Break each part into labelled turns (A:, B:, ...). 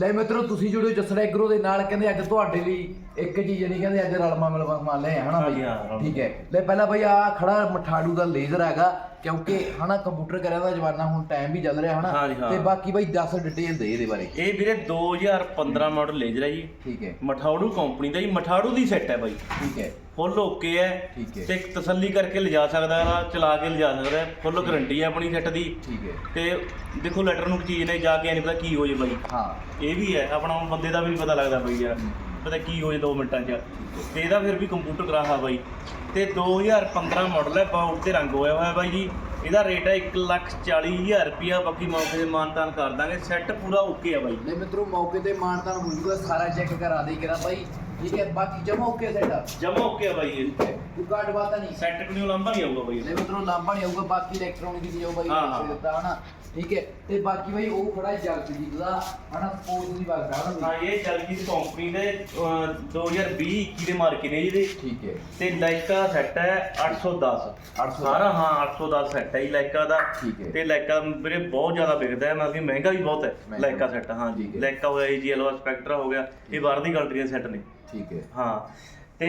A: ਲੈ ਮਿੱਤਰੋ ਤੁਸੀਂ ਜੁੜਿਓ ਜਸੜਾ ਐਗਰੋ ਦੇ ਨਾਲ ਕਹਿੰਦੇ ਅੱਜ ਤੁਹਾਡੇ ਲਈ ਇੱਕ ਚੀਜ਼ ਨਹੀਂ ਕਹਿੰਦੇ ਅੱਜ ਰਲਮਾ ਮਿਲਵਾ ਮੰਨ ਲਿਆ ਹਨਾ ਬਈ। ਠੀਕ ਹੈ। ਲੈ ਪਹਿਲਾਂ ਬਈ ਆ ਖੜਾ ਮਠਾੜੂ ਦਾ ਲੇਜ਼ਰ ਹੈਗਾ। ਕਿਉਂਕਿ ਹਨਾ ਕੰਪਿਊਟਰ ਕਰਿਆ ਦਾ ਜਮਾਨਾ ਹੁਣ ਟਾਈਮ ਵੀ ਚੱਲ ਰਿਹਾ ਹਨਾ
B: ਹਾਂਜੀ, ਹਾਂ।
A: ਤੇ ਬਾਕੀ ਬਈ 10 ਡਿਟੇਲ ਦੇ ਇਹਦੇ ਬਾਰੇ।
B: ਇਹ ਵੀਰੇ 2015 ਮਾਡਲ ਲੇਜਰ ਹੈ ਜੀ।
A: ਠੀਕ ਹੈ।
B: ਮਠਾੜੂ ਕੰਪਨੀ ਦਾ ਜੀ ਮਠਾੜੂ ਦੀ ਸੈੱਟ ਹੈ ਬਾਈ।
A: ਠੀਕ ਹੈ।
B: ਫੁੱਲ ਓਕੇ ਹੈ।
A: ਠੀਕ ਹੈ।
B: ਤੇ ਤਸੱਲੀ ਕਰਕੇ ਲਿਜਾ ਸਕਦਾ ਹੈ ਚਲਾ ਕੇ ਲਿਜਾ ਸਕਦਾ ਹੈ। ਫੁੱਲ ਗਾਰੰਟੀ ਹੈ। ਆਪਣੀ ਸੈੱਟ ਦੀ।
A: ਠੀਕ ਹੈ।
B: ਤੇ ਦੇਖੋ ਲੈਟਰ ਨੂੰ ਚੀਜ਼ ਨੇ ਜਾ ਕੇ ਨਹੀਂ ਪਤਾ ਕੀ ਹੋ ਜੇ ਬਾਈ।
A: ਹਾਂ।
B: ਇਹ ਵੀ ਹੈ ਆਪਣਾ ਬੰਦੇ ਦਾ ਵੀ ਨਹੀਂ ਪਤਾ ਲੱਗਦਾ ਬਈ ਯਾਰ। ਪਤਾ ਕੀ ਹੋ ਜੇ 2 ਮਿੰਟਾਂ 'ਚ? ਤੇ ਇਹਦਾ ਫਿਰ ਵੀ ਕੰਪਿਊਟਰ ਕਰਾਹਾ ਬਾਈ। ਤੇ 2015 ਮਾਡਲ ਹੈ ਬਾਊਟ ਤੇ ਰੰਗ ਹੋਇਆ ਹੋਇਆ ਬਾਈ ਜੀ। ਇਹਦਾ ਰੇਟ ਹੈ 140000 ਰੁਪਿਆ ਬਾਕੀ ਮੌਕੇ ਤੇ ਮਾਨਤਾਨ ਕਰ ਦਾਂਗੇ। ਸੈੱਟ ਪੂਰਾ ਓਕੇ ਆ ਬਾਈ।
A: ਲੈ ਮਿੱਤਰੋ ਮੌਕੇ ਤੇ ਮਾਨਤਾਨ ਹੋ ਜੂਗਾ ਸਾਰਾ ਚੈੱਕ ਕਰਾ ਦੇ ਕਰਾ ਬਾਈ। ਠੀਕ ਹੈ ਬਾਕੀ ਜਮਾ ਓਕੇ ਸੈਟਾ
B: ਜਮਾ ਓਕੇ ਆ ਬਾਈ ਇਹ।
A: ਕੋਈ ਕਾਟ ਬਾਤ ਨਹੀਂ।
B: ਸੈੱਟ ਕਿਉਂ ਲੰਬਾ ਨਹੀਂ ਆਊਗਾ ਬਾਈ
A: ਲੈ ਮਿੱਤਰੋ ਲਾਂਬਾ ਨਹੀਂ ਆਊਗਾ ਬਾਕੀ ਇਲੈਕਟ੍ਰੋਨਿਕ ਦੀ ਜਾਊ ਬਾਈ। ਦਿੱਤਾ ਹਨਾ ਠੀਕ ਹੈ? ਤੇ ਬਾਕੀ ਬਾਈ ਉਹ ਖੜਾ ਜਗਜੀਤ ਦਾ ਹਨਾ ਸਪੋਰਟ ਦੀ
B: ਹਾਂ
A: ਹਨਾ
B: ਇਹ ਜਲਦੀ ਕੰਪਨੀ ਦੇ ਅਹ, 2020 21 ਦੇ ਮਾਰਕੇ ਨੇ ਇਹਦੇ।
A: ਠੀਕ ਹੈ।
B: ਤੇ ਲਾਈਕਾ ਸੈੱਟ ਹੈ 810
A: 810
B: ਸਾਰਾ ਹਾਂ 810 ਸੈੱਟ ਹੈ ਲਾਈਕਾ ਦਾ।
A: ਠੀਕ ਹੈ।
B: ਤੇ ਲਾਈਕਾ ਵੀਰੇ ਬਹੁਤ ਜ਼ਿਆਦਾ ਵਿਕਦਾ ਹੈ ਮਤਲਬ ਮਹਿੰਗਾ ਵੀ ਬਹੁਤ ਹੈ। ਲਾਈਕਾ ਸੈੱਟ ਹਾਂ ਜੀ।
A: ਹੈ।
B: ਲਾਈਕਾ ਹੋਇਆ ਜੀ ਐਲਵਾ ਸਪੈਕਟਰਾ ਹੋ ਗਿਆ ਇਹ ਬਾਹਰ ਦੀ ਕੰਟਰੀ ਦੇ ਸੈੱਟ ਨੇ।
A: ਠੀਕ ਹੈ।
B: ਹਾਂ। ਤੇ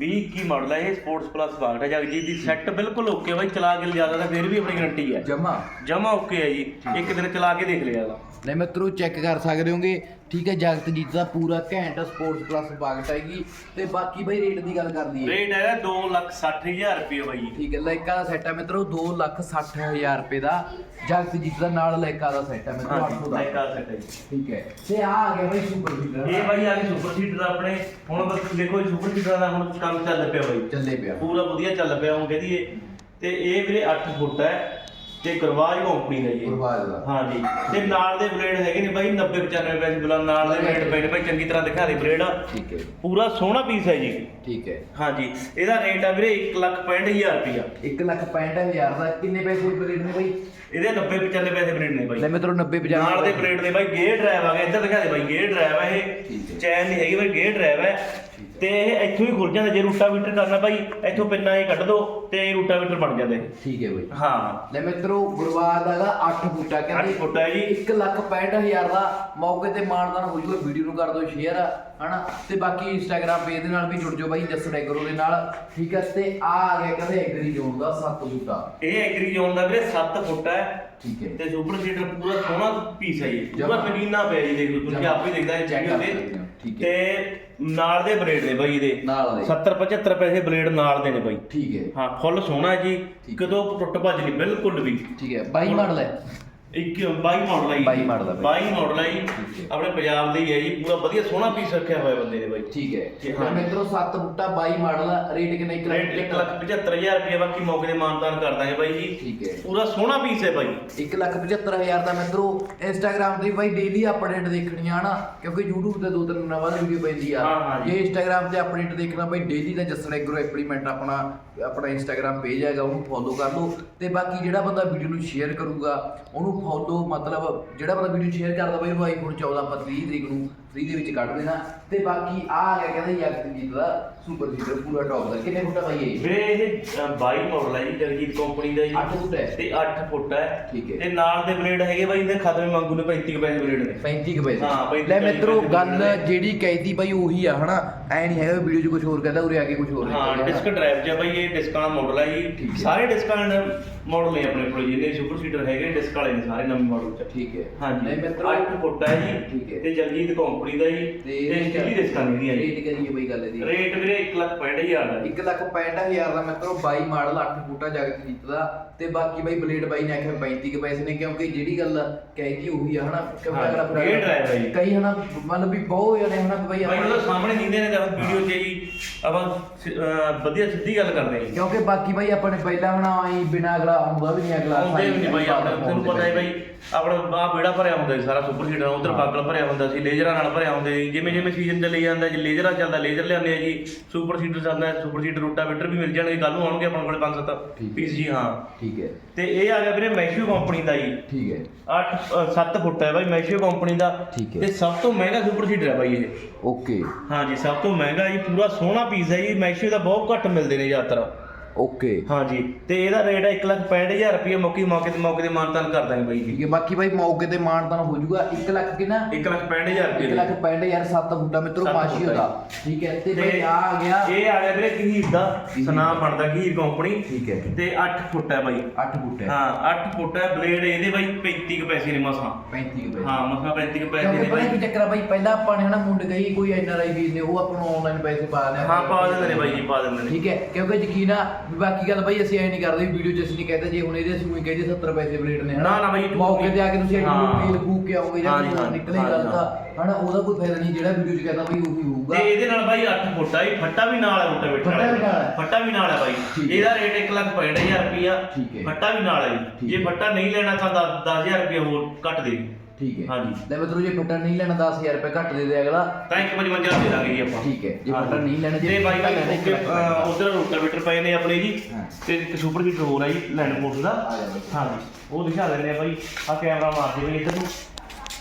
B: 20 ਕੀ ਮਾਡਲ ਹੈ ਇਹ? ਸਪੋਰਟਸ ਪਲੱਸ ਬਾਗਟ ਹੈ ਜਗਜੀਤ ਦੀ ਸੈੱਟ ਬਿਲਕੁਲ ਓਕੇ ਬਾਈ ਚਲਾ ਕੇ ਲਿਜਾ ਸਕਦਾ ਫਿਰ ਵੀ ਆਪਣੀ ਗਾਰੰਟੀ ਹੈ
A: ਜਮਾ।
B: ਜਮਾ ਓਕੇ ਹੈ ਜੀ। ਇੱਕ ਦਿਨ ਚਲਾ ਕੇ ਦੇਖ ਲਿਆ ਇਹਦਾ।
A: ਲੈ ਮਿੱਤਰੋ ਚੈੱਕ ਕਰ ਸਕਦੇ ਹੋਗੇ। ਠੀਕ ਹੈ ਜਗਤਜੀਤ ਦਾ ਪੂਰਾ ਘੈਂਟ ਸਪੋਰਟਸ ਪਲੱਸ ਬਾਗਟ ਹੈਗੀ ਤੇ ਬਾਕੀ ਬਾਈ ਰੇਟ ਦੀ ਗੱਲ ਕਰ ਲਈਏ
B: ਰੇਟ ਹੈਗਾ 260000 ਰੁਪਏ ਬਾਈ।
A: ਠੀਕ ਹੈ ਲਾਈਕਾ ਦਾ ਸੈੱਟ ਹੈ ਮਿੱਤਰੋ 260000 ਰੁਪਏ ਦਾ। ਜਗਤਜੀਤ ਦਾ ਨਾਲ ਲਾਈਕਾ ਦਾ ਸੈੱਟ ਹੈ ਮਿੱਤਰੋ
B: ਹਾਂ
A: 800 ਦਾ।
B: ਲਾਈਕਾ ਸੈੱਟ ਹੈ
A: ਠੀਕ ਹੈ ਤੇ ਆ ਆ ਗਿਆ ਬਾਈ ਸੁਪਰ ਹੀਟਰ
B: ਇਹ ਬਾਈ ਆ ਕੇ ਸੁਪਰ ਸੀਟਰ ਆਪਣੇ। ਹੁਣ ਬਸ ਦੇਖੋ ਸੁਪਰ ਸੀਟਰ ਦਾ ਹੁਣ ਕੰਮ ਚੱਲ ਪਿਆ ਬਾਈ।
A: ਚੱਲੇ ਪਿਆ।
B: ਪੂਰਾ ਵਧੀਆ ਚੱਲ ਪਿਆ ਹੁਣ ਕਹਦੀਏ ਤੇ ਇਹ ਵੀਰੇ 8 ਫੁੱਟ ਹੈ। ਤੇ ਗਰਵਾਜ ਕੰਪਨੀ ਦਾ ਜੀ। ਇਹ।
A: ਗੁਰਬਾਜ ਦਾ।
B: ਹਾਂ ਜੀ। ਤੇ ਨਾਲ ਦੇ ਬਲੇਡ ਹੈਗੇ ਨੇ ਬਾਈ 90 95 ਪੈਸੇ ਬੁਲਾ ਨਾਲ ਦੇ ਬਲੇਡ ਨੇ ਬਾਈ ਚੰਗੀ ਤਰ੍ਹਾਂ ਦਿਖਾ ਦੇ ਬਲੇਡ।
A: ਠੀਕ ਹੈ।
B: ਪੂਰਾ ਸੋਹਣਾ ਪੀਸ ਹੈ ਜੀ।
A: ਠੀਕ ਹੈ।
B: ਹਾਂ ਜੀ। ਇਹਦਾ ਰੇਟ ਆ ਵੀਰੇ 165000 ਰੁਪਇਆ।
A: 1 ਲੱਖ 65000 ਦਾ ਕਿੰਨੇ ਪੈਸੇ ਬਲੇਡ ਨੇ ਬਾਈ?
B: ਇਹਦੇ 90 95 ਪੈਸੇ ਬਲੇਡ ਨੇ ਬਾਈ।
A: ਲੈ ਮਿੱਤਰੋ 90 50
B: ਨਾਲ ਦੇ ਬਲੇਡ ਨੇ ਬਾਈ ਗੇਅਰ ਡਰਾਈਵ ਆ ਗਿਆ। ਇੱਧਰ ਦਿਖਾ ਦੇ ਬਾਈ ਗੇਅਰ ਡਰਾਈਵ ਆ ਇਹ। ਚੈਨ ਨਹੀਂ ਹੈਗੀ ਬਾਈ ਗੇਅਰ ਡਰਾਈਵ ਹੈ। ਤੇ ਇਹ ਇੱਥੋਂ ਹੀ ਖੁੱਲ ਜਾਂਦਾ ਜੇ ਰੂਟਾਵੀਟਰ ਕਰਨਾ ਬਾਈ ਇੱਥੋਂ ਪਿੰਨਾ ਹੀ ਕੱਢ ਦੋ ਤੇ ਰੂਟਾਵੀਟਰ ਬਣ ਜਾਂਦਾ। ਇਹ
A: ਠੀਕ ਹੈ ਬਾਈ।
B: ਹਾਂ।
A: ਲੈ ਮਿੱਤਰੋ ਗੁਰਬਾਜ ਦਾ ਹੈਗਾ 8 ਫੁੱਟਾ ਕਹਿੰਦੇ
B: ਅੱਠ ਫੁੱਟ ਹੈ ਜੀ।
A: 1 ਲੱਖ 65000 ਦਾ ਮੌਕੇ ਤੇ ਮਾਨਦਾਨ ਹੋ ਜੂਗਾ ਵੀਡੀਓ ਨੂੰ ਕਰ ਦਿਓ ਸ਼ੇਅਰ ਹਨਾ? ਤੇ ਬਾਕੀ ਇੰਸਟਾਗ੍ਰam ਪੇਜ ਦੇ ਨਾਲ ਵੀ ਜੁੜ ਜਾਓ ਬਾਈ ਜਸੜ ਐਗਰੋ ਦੇ ਨਾਲ ਠੀਕ ਹੈ? ਤੇ ਆ ਆ ਗਿਆ ਕਹਿੰਦੇ ਐਗਰੀ ਜ਼ੋਨ ਦਾ 7 ਫੁੱਟਾ।
B: ਇਹ ਐਗਰੀ ਜ਼ੋਨ ਦਾ ਵੀਰੇ 7 ਫੁੱਟ ਹੈ।
A: ਠੀਕ ਹੈ।
B: ਤੇ ਸੁਪਰ ਸੀਟਰ ਪੂਰਾ ਸੋਹਣਾ ਪੀਸ ਹੈ ਜੀ। ਪੂਰਾ
A: ਜਮਾਂ।
B: ਨਗੀਨਾ ਪਿਆ ਜੀ ਦੇਖ ਲਓ ਤੁਸੀਂ
A: ਜਮਾਂ।
B: ਆਪੇ ਦੇਖਦਾ ਇਹ
A: Check
B: ਵੀਡੀਓ
A: ਕਰ ਸਕਦੇ ਹੋ, ਠੀਕ ਹੈ।
B: ਤੇ ਨਾਲ ਦੇ ਬਲੇਡ ਨੇ ਬਾਈ ਇਹਦੇ
A: ਨਾਲ ਦੇ।
B: 70 75 ਪੈਸੇ ਬਲੇਡ ਨਾਲ ਦੇ ਨੇ ਬਾਈ
A: ਠੀਕ ਹੈ
B: ਹਾਂ ਫੁੱਲ ਸੋਹਣਾ ਹੈ ਜੀ
A: ਠੀਕ।
B: ਕਦੋਂ ਟੁੱਟ ਭੱਜ ਨਹੀਂ ਬਿਲਕੁਲ ਵੀ
A: ਠੀਕ ਹੈ ਬਾਈ ਮਾਡਲ ਹੈ
B: ਇੱਕ 22 ਮਾਡਲ ਜੀ।
A: 22 model ਹੈ ਬਾਈ।
B: 22 ਮਾਡਲ
A: ਠੀਕ ਹੈ।
B: ਆਪਣੇ ਪੰਜਾਬ ਦੇ ਹੀ ਹੈ ਜੀ। ਪੂਰਾ ਵਧੀਆ ਸੋਹਣਾ ਪੀਸ ਰੱਖਿਆ ਹੋਇਆ ਬੰਦੇ ਨੇ ਬਾਈ।
A: ਠੀਕ ਹੈ।
B: ਜੀ, ਹਾਂ।
A: ਮਿੱਤਰੋ 7 ਫੁੱਟਾ 22 ਮਾਡਲ ਰੇਟ ਕਿੰਨਾ 1
B: ਰੇਟ 1 ਲੱਖ 75000 ਰੁਪਏ ਬਾਕੀ ਮੌਕੇ ਦੇ ਮਾਨਤਾਨ ਕਰ ਦਾਂਗੇ ਬਾਈ ਜੀ।
A: ਠੀਕ ਹੈ।
B: ਪੂਰਾ ਸੋਹਣਾ ਪੀਸ ਹੈ ਬਾਈ।
A: 1 ਲੱਖ 75000 ਦਾ ਮਿੱਤਰੋ ਇੰਸਟਾਗ੍ਰam ਤੇ ਬਾਈ ਡੇਲੀ ਅਪਡੇਟ ਦੇਖਣੀ ਆ ਨਾ ਕਿਉਂਕਿ YouTube ਤੇ ਦੋ ਤਿੰਨ ਨਵਾਂ ਵੀਡੀਓ ਪੈਂਦੀ ਆ।
B: ਹਾਂ, ਹਾਂ ਜੀ।
A: ਜੇ ਇੰਸਟਾਗ੍ਰam ਤੇ ਅਪਡੇਟ ਦੇਖਣਾ ਬਾਈ ਡੇਲੀ ਦਾ ਜਸੜ ਐਗਰੋ ਐਪਲੀਮੈਂਟ ਆਪਣਾ ਆਪਣਾ ਇੰਸਟਾਗ੍ਰam ਪੇਜ ਹੈਗਾ ਉਹਨੂੰ ਫੋਲੋ ਕਰ ਲਓ। ਤੇ ਬਾਕੀ ਜਿਹੜਾ ਬੰਦਾ ਵੀਡੀਓ ਨੂੰ ਸ਼ੇਅਰ ਕਰੂਗਾ ਉਹਨੂੰ ਫੋਲੋ ਮਤਲਬ ਜਿਹੜਾ ਬੰਦਾ ਵੀਡੀਓ ਸ਼ੇਅਰ ਕਰਦਾ ਬਾਈ ਉਹਨੂੰ ਆਈਫੋਨ 14 ਆਪਾਂ 30 ਤਰੀਕ ਨੂੰ ਫ੍ਰੀ ਦੇ ਵਿੱਚ ਕੱਢ ਦੇਣਾ। ਤੇ ਬਾਕੀ ਆ ਆ ਗਿਆ ਕਹਿੰਦਾ ਯਕਤਜੀਤ ਦਾ ਸੁਪਰ ਸੀਟਰ ਪੂਰਾ ਟੌਪ ਦਾ। ਕਿੰਨੇ ਫੁੱਟਾ ਬਾਈ ਇਹ?
B: ਵੀਰੇ ਇਹ 22 ਮਾਡਲ ਹੈ ਜੀ ਜਗਜੀਤ ਕੰਪਨੀ ਦਾ ਜੀ।
A: 8 ਫੁੱਟ ਹੈ।
B: ਤੇ 8 ਫੁੱਟ ਹੈ।
A: ਠੀਕ ਹੈ।
B: ਤੇ ਨਾਲ ਦੇ ਬਲੇਡ ਹੈਗੇ ਬਾਈ ਇਹਦੇ ਖਤਮੇ ਮੰਗੂ ਨੇ 35 ਕੁ ਪੈਸੇ ਬਲੇਡ ਨੇ।
A: 35 ਕੁ ਪੈਸੇ।
B: ਹਾਂ, 35
A: ਲੈ ਮਿੱਤਰੋ
B: ਪੈਸੇ
A: ਗੱਲ। ਜਿਹੜੀ ਕਹਿਤੀ ਬਾਈ ਉਹੀ ਆ ਹਨਾ? ਐ ਨਹੀਂ ਹੈਗਾ ਵੀਡੀਓ 'ਚ ਕੁਝ ਹੋਰ ਕਹਿੰਦਾ ਉਰੇ ਆ ਕੇ ਕੁਝ ਹੋਰ
B: ਹਾਂ
A: ਨਿਕਲ
B: ਡਿਸਕ ਡਰਾਈਵ ਚ ਬਾਈ ਇਹ ਡਿਸਕ ਮਾਡਲ ਹੈ
A: ਠੀਕ
B: ਜੀ।
A: ਹੈ।
B: ਸਾਰੇ ਡਿਸਕਾਂ ਮਾਡਲ ਨੇ ਆਪਣੇ ਕੋਲ ਜਿੰਨੇ ਸੁਪਰ ਸੀਟਰ ਹੈਗੇ ਡਿਸਕ ਵਾਲੇ ਨੇ ਸਾਰੇ ਨਵੇਂ ਮਾਡਲ ਚ।
A: ਠੀਕ ਹੈ।
B: ਹਾਂਜੀ
A: ਲੈ ਮਿੱਤਰੋ।
B: 8 ਫੁੱਟ ਹੈ ਜੀ।
A: ਠੀਕ ਹੈ।
B: ਤੇ ਜਗਜੀਤ ਕੰਪਨੀ ਦਾ ਜੀ
A: ਤੇ
B: ਸਟੀਲੀ ਡਿਸਕਾਂ ਨਹੀਂ ਹੈ ਜੀ?
A: ਰੇਟ ਕਰੀਏ ਬਾਈ ਗੱਲ ਇਹਦੀ?
B: ਰੇਟ ਵੀਰੇ 1 ਲੱਖ 65000 ਦਾ ਜੀ।
A: 1 ਲੱਖ 65000 ਦਾ ਮਿੱਤਰੋ 22 ਮਾਡਲ 8 ਫੁੱਟਾ ਜਗਤ ਜਿੱਤਦਾ ਤੇ ਬਾਕੀ ਬਾਈ ਬਲੇਡ ਬਾਈ ਨੇ ਆਖਿਆ 35 ਕੁ ਪੈਸੇ ਨੇ ਕਿਉਂਕਿ ਜਿਹੜੀ ਗੱਲ ਕਹਿਤੀ ਉਹੀ ਆ ਹਨਾ?
B: ਜੀ।
A: ਕਈ ਹਨਾ ਮਤਲਬ ਵੀ ਬਹੁਤ ਜਣੇ ਹਨਾ ਬਾਈ ਆਪਾਂ-
B: ਸਾਹਮਣੇ ਦਿੰਦੇ ਨੇ ਜਦ ਵੀਡੀਓ 'ਚ ਜੀ ਆਪਾਂ ਸ- ਅਹ ਵਧੀਆ ਸਿੱਧੀ ਗੱਲ ਕਰਦੇ ਹਾਂ ਜੀ।
A: ਕਿਉਂਕਿ ਬਾਕੀ ਬਾਈ ਆਪਾਂ ਨੇ ਪਹਿਲਾਂ ਹਨਾ ਆਈ ਬਿਨਾ ਅਗਲਾ ਆਉਂਦਾ ਵੀ ਨਹੀਂ ਅਗਲਾ
B: ਆਉਂਦੇ ਵੀ ਨਹੀਂ ਬਾਈ ਆਪਣੇ ਤੁਹਾਨੂੰ ਪਤਾ ਹੈ ਬਾਈ ਆਪਣਾ ਆ ਬੇੜਾ ਭਰਿਆ ਹੁੰਦਾ ਸੀ ਸਾਰਾ ਸੁਪਰ ਸੀਡਰ ਉਧਰ ਬਾਗਲ ਭਰਿਆ ਹੁੰਦਾ ਸੀ ਲੇਜ਼ਰਾਂ ਨਾਲ ਭਰਿਆ ਹੁੰਦੇ ਸੀ ਜਿਵੇਂ ਜਿਵੇਂ ਸੀਜ਼ਨ ਚੱਲੀ ਜਾਂਦਾ ਜੀ ਲੇਜ਼ਰਾਂ ਚੱਲਦਾ ਲੇਜ਼ਰ ਲਿਆਉਂਦੇ ਆ ਜੀ ਸੁਪਰ ਸੀਡਰ ਚੱਲਦਾ ਹੈ, ਸੁਪਰ ਸੀਡਰ ਰੋਟਾਵੇਟਰ ਵੀ ਮਿਲ ਜਾਣਗੇ ਕੱਲ ਨੂੰ ਆਉਣਗੇ ਆਪਣੇ ਕੋਲੇ ਪੰਜ ਸੱਤ
A: ਠੀਕ ਹੈ।
B: ਪੀਸ ਜੀ ਹਾਂ।
A: ਠੀਕ ਹੈ।
B: ਤੇ ਇਹ ਆ ਗਿਆ ਵੀਰੇ ਮੈਸ਼ੂ ਕੰਪਨੀ ਦਾ ਜੀ।
A: ਠੀਕ ਹੈ।
B: 8 7 ਫੁੱਟ ਹੈ ਬਾਈ ਮੈਸ਼ੂ ਕੰਪਨੀ ਦਾ।
A: ਠੀਕ ਹੈ।
B: ਤੇ ਸਭ ਤੋਂ ਮਹਿੰਗਾ ਸੁਪਰ ਸੀਡਰ ਹੈ ਬਾਈ ਇਹ।
A: ਓਕੇ।
B: ਹਾਂਜੀ ਸਭ ਤੋਂ ਮਹਿੰਗਾ ਜੀ ਪੂਰਾ ਸੋਹਣਾ ਪੀਸ ਹੈ ਜੀ ਮੈਸ਼ੂ ਦਾ ਬਹੁਤ ਘੱਟ ਮਿਲਦੇ ਨੇ ਜ਼ਿਆਦਾਤਰ।
A: ਓਕੇ
B: ਹਾਂਜੀ ਤੇ ਇਹਦਾ ਰੇਟ ਹੈ 165000 ਰੁਪਏ ਮੌਕੇ ਮੌਕੇ ਤੇ ਮੌਕੇ ਤੇ ਮਾਨਤਾਨ ਕਰ ਦਾਂਗੇ ਬਾਈ ਜੀ।
A: ਠੀਕ ਹੈ ਬਾਕੀ ਬਾਈ ਮੌਕੇ ਤੇ ਮਾਨਦਾਨ ਹੋ ਜਾਊਗਾ 1 ਲੱਖ ਕਿੰਨਾ?
B: 165000 ਰੁਪਏ
A: 1 ਲੱਖ 65000 7 ਫੁੱਟਾ ਮਿੱਤਰੋ
B: ਸੱਤ
A: ਪਾਸ਼ੀ
B: ਫੁੱਟਾ
A: ਦਾ ਠੀਕ ਹੈ ਤੇ ਬਈ ਆ ਗਿਆ।
B: ਇਹ ਆ ਗਿਆ ਵੀਰੇ ਗਹੀਰ ਦਾ ਸਨਾਮ ਬਣਦਾ ਗਹੀਰ ਕੰਪਨੀ
A: ਠੀਕ ਹੈ।
B: ਤੇ 8 ਫੁੱਟ ਹੈ ਬਾਈ।
A: 8 ਫੁੱਟ ਹੈ।
B: ਹਾਂ 8 ਫੁੱਟ ਹੈ ਬਲੇਡ ਇਹਦੇ ਬਾਈ 35 ਕੁ ਪੈਸੇ ਨੇ ਮਸਾਂ।
A: 35 ਰੁਪਏ
B: ਹਾਂ ਮਸਾਂ 35 ਕੁ ਪੈਸੇ ਨੇ ਬਾਈ।
A: ਕੀ ਚੱਕਰ ਬਾਈ ਪਹਿਲਾਂ ਆਪਾਂ ਨੇ ਹਨਾ ਮੁੰਡ ਗਈ ਕੋਈ ਐਨ ਆਰ ਆਈ ਵੀਰ ਨੇ ਉਹ ਆਪਾਂ ਨੂੰ ਆਨਲਾਈਨ ਪੈਸੇ ਪਾ ਦਿੰਦੇ
B: ਹਾਂ ਪਾ ਦਿੰਦੇ ਨੇ ਬਾਈ ਜੀ ਪਾ ਦਿੰਦੇ ਨੇ।
A: ਠੀਕ ਹੈ ਕਿਉਂਕਿ ਯਕੀਨ ਆ ਵੀ ਬਾਕੀ ਗੱਲ ਬਾਈ ਅਸੀਂ ਐ ਨਹੀਂ ਕਰਦੇ ਵੀਡੀਓ 'ਚ ਅਸੀਂ ਨਹੀਂ ਕਹਿੰਦੇ ਜੇ ਹੁਣ ਇਹਦੇ ਅਸੀਂ ਵੀ ਕਹਿੰਦੇ 70 ਪੈਸੇ ਬਲੇਡ ਨੇ
B: ਨਾ, ਨਾ ਬਾਈ, ਝੂਠ
A: ਮੌਕੇ। ਤੇ ਆ ਕੇ ਤੁਸੀਂ
B: ਹਾਂ।
A: ਐਡੀ ਫੀਲ ਫੂਕ ਕੇ ਆਓਗੇ ਜਾਂ
B: ਜੀ,
A: ਨਿਕਲੇ
B: ਜੀ,
A: ਗੱਲ ਤਾਂ ਹਨਾ ਉਹਦਾ ਕੋਈ ਫਾਇਦਾ ਨਹੀਂ ਜਿਹੜਾ ਵੀਡੀਓ 'ਚ ਕਹਿੰਦਾ ਬਾਈ ਉਹੀ ਹੋਊਗਾ
B: ਤੇ ਇਹਦੇ ਨਾਲ ਬਾਈ 8 ਫੁੱਟ ਆ ਇਹ ਫੱਟਾ ਵੀ ਨਾਲ ਹੈ ਰੋਟਾ ਬੈਠਾ
A: ਫੱਟਾ ਵੀ ਨਾਲ ਹੈ।
B: ਫੱਟਾ ਵੀ ਨਾਲ ਹੈ ਬਾਈ
A: ਹੈ।
B: ਇਹਦਾ ਰੇਟ 165000 ਰੁਪਿਆ
A: ਠੀਕ ਹੈ।
B: ਫੱਟਾ ਵੀ ਨਾਲ ਹੈ ਜੀ
A: ਠੀਕ
B: ਜੇ। ਫੱਟਾ ਨਹੀਂ ਲੈਣਾ ਤਾਂ 10000 ਰੁਪਏ ਹੋਰ ਘੱਟ ਦੇ
A: ਠੀਕ ਹੈ
B: ਹਾਂਜੀ।
A: ਲੈ ਮਤਲਬ ਜੇ ਫੱਟਾ ਨਹੀਂ ਲੈਣਾ 10000 ਰੁਪਏ ਘੱਟ ਦੇ ਦੇ ਅਗਲਾ
B: ਤਾਂ ਇੱਕ ਪੰਜ ਮੰਜਾ ਦੇ ਦਾਂਗੇ ਜੀ ਆਪਾਂ
A: ਠੀਕ ਹੈ ਜੇ। ਫੱਟਾ ਨਹੀਂ ਲੈਣਾ ਜੇ
B: ਤੇ ਬਾਈ
A: ਲੱਖ ਰੁਪਏ।
B: ਉਧਰ ਰੋਟਾਵੇਟਰ ਪਏ ਨੇ ਆਪਣੇ ਜੀ। ਤੇ ਇੱਕ ਸੁਪਰ ਹੀਟਰ ਹੋਰ ਆ ਜੀ ਲੈਂਡ ਫੋਰਸ ਦਾ। ਹਾਂਜੀ ਉਹ ਦਿਖਾ ਦਿੰਦੇ ਆ ਬਾਈ ਆ ਕੈਮਰਾ ਮਾਰ ਦੇ ਬਈ ਇੱਧਰ ਨੂੰ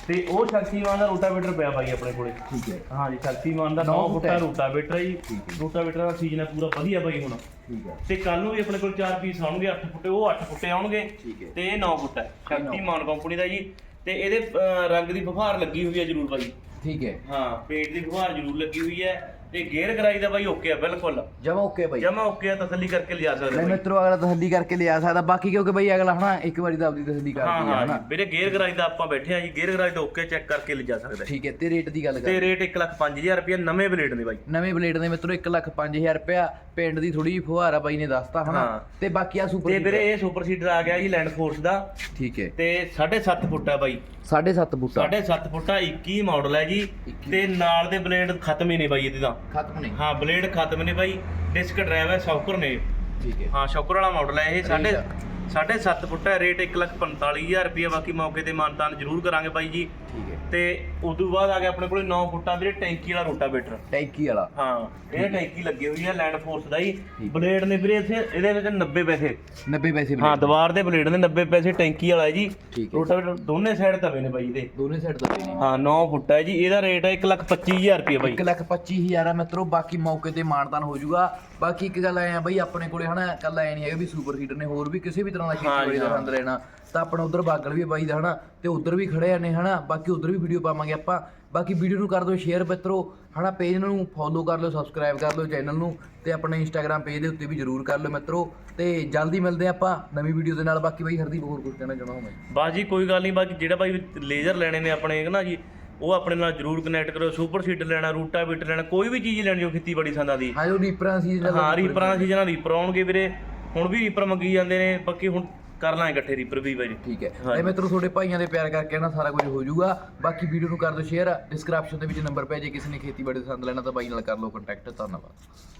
B: ਤੇ ਉਹ ਸ਼ਕਤੀਮਾਨ ਦਾ ਰੋਟਾਵੇਟਰ ਪਿਆ ਬਾਈ ਆਪਣੇ ਕੋਲੇ
A: ਠੀਕ ਹੈ
B: ਹਾਂਜੀ ਸ਼ਕਤੀਮਾਨ ਦਾ
A: ਨੌ
B: 9
A: ਫੁੱਟ।
B: ਰੋਟਾਵੇਟਰ ਹੈ ਜੀ। ਰੋਟਾਵੇਟਰ ਦਾ ਸੀਜ਼ਨ ਹੈ ਪੂਰਾ ਵਧੀਆ ਬਾਈ ਹੁਣ
A: ਠੀਕ ਹੈ
B: ਤੇ ਕੱਲ ਨੂੰ ਵੀ ਆਪਣੇ ਕੋਲ 4 ਪੀਸ ਆਉਣਗੇ 8 ਫੁੱਟੇ ਉਹ 8 ਫੁੱਟੇ ਆਉਣਗੇ
A: ਠੀਕ ਹੈ।
B: ਤੇ ਇਹ 9 ਫੁੱਟ। ਸ਼ਕਤੀਮਾਨ ਕੰਪਨੀ ਦਾ ਜੀ ਤੇ ਇਹਦੇ ਅਹ, ਰੰਗ ਦੀ ਬੁਖਾਰ ਲੱਗੀ ਹੋਈ ਹੈ ਜ਼ਰੂਰ ਬਾਈ।
A: ਠੀਕ ਹੈ।
B: ਹਾਂ ਪੇਟ ਦੀ ਬੁਖਾਰ ਜ਼ਰੂਰ ਲੱਗੀ ਹੋਈ ਹੈ। ਤੇ ਗੇਅਰ ਕਰਾਈ ਦਾ ਬਾਈ ਓਕੇ ਆ ਬਿਲਕੁਲ।
A: ਜਮਾ ਓਕੇ ਬਾਈ।
B: ਜਮਾ ਓਕੇ ਆ ਤਸੱਲੀ ਕਰਕੇ ਲਿਜਾ ਸਕਦੇ
A: ਲੈ
B: ਬਾਈ।
A: ਮਿੱਤਰੋ ਅਗਲਾ ਤਸੱਲੀ ਕਰਕੇ ਲਿਆ ਸਕਦਾ। ਬਾਕੀ ਕਿਉਂਕਿ ਬਈ ਅਗਲਾ ਹਨਾ ਇੱਕ ਵਾਰੀ ਤਾਂ ਆਪਦੀ ਤਸੱਲੀ
B: ਹਾਂ
A: ਕਰਦੀ ਹੈ
B: ਹਾਂ
A: ਹਨਾ।
B: ਵੀਰੇ ਗੇਅਰ ਕਰਾਈ ਦਾ ਆਪਾਂ ਬੈਠੇ ਆ ਜੀ। ਗੇਅਰ ਕਰਾਈ ਦਾ ਓਕੇ ਚੈੱਕ ਕਰਕੇ ਲਿਜਾ ਸਕਦਾ।
A: ਠੀਕ ਹੈ ਤੇ ਰੇਟ ਦੀ ਗੱਲ
B: ਤੇ
A: ਕਰ
B: ਰੇਟ 1 ਲੱਖ 5000 ਰੁਪਏ ਨਵੇਂ ਬਲੇਡ ਨੇ ਬਾਈ।
A: ਨਵੇਂ ਬਲੇਡ ਦੇ ਮਿੱਤਰੋ 1 ਲੱਖ 5000 ਰੁਪਇਆ ਪਿੰਡ ਦੀ ਥੋੜੀ ਫੁਹਾਰਾ ਬਾਈ ਨੇ ਦੱਸਤਾ ਹਨਾ।
B: ਹਾਂ।
A: ਤੇ ਬਾਕੀ ਆ ਸੁਪਰ
B: ਤੇ ਵੀਰੇ ਇਹ ਸੁਪਰ ਸੀਡਰ ਆ ਗਿਆ ਜੀ ਲੈਂਡ ਫੋਰਸ ਦਾ।
A: ਠੀਕ ਹੈ।
B: ਤੇ 7.5 ਫੁੱਟ ਹੈ ਬਾਈ।
A: 7.5 ਬੂਟਾ
B: 7.5 ਫੁੱਟਾ 21 ਮਾਡਲ ਹੈ ਜੀ। ਤੇ ਨਾਲ ਦੇ ਬਲੇਡ ਖਤਮ ਹੀ ਨੇ ਬਾਈ ਇਹਦੇ ਤਾਂ।
A: ਖਤਮ ਨਹੀਂ।
B: ਹਾਂ ਬਲੇਡ ਖਤਮ ਨੇ ਬਾਈ। ਡਿਸਕ ਡਰਾਈਵ ਹੈ ਸ਼ੌਕਰ ਨੇ।
A: ਠੀਕ ਹੈ।
B: ਹਾਂ ਸ਼ੌਕਰ ਵਾਲਾ ਮਾਡਲ ਹੈ ਇਹ।
A: ਰੇਟ?
B: ਸਾਢੇ 7 ਫੁੱਟ ਹੈ। ਰੇਟ 145000 ਰੁਪਏ ਬਾਕੀ ਮੌਕੇ ਤੇ ਮਾਨਤਾਨ ਜ਼ਰੂਰ ਕਰਾਂਗੇ ਬਾਈ ਜੀ।
A: ਠੀਕ ਹੈ।
B: ਤੇ ਤੋਂ ਬਾਅਦ ਆ ਗਿਆ ਆਪਣੇ ਕੋਲੇ 9 ਫੁੱਟਾਂ ਵੀਰੇ ਟੈਂਕੀ ਵਾਲਾ ਰੋਟਾਵੇਟਰ।
A: ਟੈਂਕੀ ਵਾਲਾ।
B: ਹਾਂ ਇਹ ਟੈਂਕੀ ਲੱਗੀ ਹੋਈ ਹੈ ਲੈਂਡ ਫੋਰਸ ਦਾ ਹੀ। ਬਲੇਡ ਨੇ ਵੀਰੇ ਇੱਥੇ ਇਹਦੇ ਵਿੱਚ 90 ਪੈਸੇ।
A: 90 ਪੈਸੇ
B: ਹਾਂ ਦੀਵਾਰ ਦੇ ਬਲੇਡ ਨੇ 90 ਪੈਸੇ ਟੈਂਕੀ ਵਾਲਾ ਹੈ। ਜੀ ਰੋਟਾਵੇਟਰ ਦੋਨੇ ਸਾਈਡ ਤਵੇ ਨੇ ਬਾਈ ਇਹਦੇ।
A: ਦੋਨੇ ਸਾਈਡ ਤੋਂ ਨੇ।
B: ਹਾਂ 9 ਫੁੱਟ ਹੈ ਜੀ। ਇਹਦਾ ਰੇਟ ਹੈ 125000 ਰੁਪਏ ਬਾਈ।
A: 1 ਲੱਖ 25000 ਆ ਮਿੱਤਰੋ ਬਾਕੀ ਮੌਕੇ ਤੇ ਮਾਨਦਾਨ ਹੋ ਜਾਊਗਾ। ਬਾਕੀ ਇੱਕ ਗੱਲ ਐ ਆ ਬਈ ਆਪਣੇ ਕੋਲੇ ਹਨਾ ਕੱਲ ਐ ਨਹੀਂ ਹੈਗਾ ਵੀ ਸੁਪਰ ਹੀਟਰ ਨੇ ਹੋਰ ਵੀ ਕਿਸੇ ਵੀ ਤਰ੍ਹਾਂ ਦਾ ਖੇਤੀਬਾੜੀ ਦਾ। ਸੰਦ ਲੈਣਾ। ਤਾਂ ਆਪਣਾ ਉਧਰ ਬਾਗਲ ਵੀ ਬਾਈ ਦਾ ਹਨਾ ਤੇ ਉਧਰ ਵੀ ਖੜੇ ਆ ਨੇ ਹਨਾ ਬਾਕੀ ਉਧਰ ਵੀ ਵੀਡੀਓ ਪਾਵਾਂਗੇ ਆਪਾਂ। ਬਾਕੀ ਵੀਡੀਓ ਨੂੰ ਕਰ ਦਿਓ ਸ਼ੇਅਰ ਮਿੱਤਰੋ। ਹਨਾ ਪੇਜ ਨੂੰ ਫੋਲੋ ਕਰ ਲਓ ਸਬਸਕ੍ਰਾਈਬ ਕਰ ਲਓ ਚੈਨਲ ਨੂੰ ਤੇ ਆਪਣੇ ਇੰਸਟਾਗ੍ਰam ਪੇਜ ਦੇ ਉੱਤੇ ਵੀ ਜਰੂਰ ਕਰ ਲਓ ਮਿੱਤਰੋ। ਤੇ ਜਲਦੀ ਮਿਲਦੇ ਆਪਾਂ ਨਵੀਂ ਵੀਡੀਓ ਦੇ ਨਾਲ। ਬਾਕੀ ਬਾਈ ਹਰਦੀਪ ਹੋਰ ਕੁਝ ਕਹਿਣਾ ਚਾਹਣਾ ਹੋਵੇ?
B: ਬਸ ਜੀ ਕੋਈ ਗੱਲ ਨਹੀਂ। ਬਾਕੀ ਜਿਹੜਾ ਬਾਈ ਲੇਜ਼ਰ ਲੈਣੇ ਨੇ ਆਪਣੇ ਨਾ ਜੀ ਉਹ ਆਪਣੇ ਨਾਲ ਜਰੂਰ ਕਨੈਕਟ ਕਰੋ ਸੁਪਰ ਸੀਡਰ ਲੈਣਾ ਰੂਟਾ ਬੀਟ ਲੈਣਾ ਕੋਈ ਵੀ ਚੀਜ਼ ਲੈਣੀ ਹੋ ਖੇਤੀਬਾੜੀ ਸੰਦਾਂ ਦੀ।
A: ਹਾਂ ਜੋ ਰੀਪਰਾਂ ਸੀ
B: ਹਾਂ ਰੀਪਰਾਂ ਦਾ ਸੀਜ਼ਨ ਰੀਪਰ ਆਉਣਗੇ ਵੀਰੇ। ਹੁਣ ਵੀ ਰੀਪਰ ਮੰਗੀ ਜਾਂਦੇ ਨੇ। ਬਾਕੀ ਹੁਣ ਕਰ ਲਾਂਗੇ ਇਕੱਠੇ ਰੀਪਰ ਵੀ ਬਾਈ
A: ਠੀਕ ਹੈ।
B: ਹਾਂਜੀ।
A: ਤੇ ਮਿੱਤਰੋ ਤੁਹਾਡੇ ਭਾਈਆਂ ਦੇ ਪਿਆਰ ਕਰਕੇ ਨਾ ਸਾਰਾ ਕੁਝ ਹੋ ਜਾਊਗਾ। ਬਾਕੀ ਵੀਡੀਓ ਨੂੰ ਕਰ ਦਿਓ ਸ਼ੇਅਰ ਡਿਸਕ੍ਰਿਪਸ਼ਨ ਦੇ ਵਿੱਚ ਨੰਬਰ ਪਿਆ ਜੇ ਕਿਸੇ ਨੇ ਖੇਤੀਬਾੜੀ ਦਾ ਸੰਦ ਲੈਣਾ ਤਾਂ ਬਾਈ ਨਾਲ ਕਰ ਲਓ ਕੰਟੈਕਟ ਧੰਨਵਾਦ।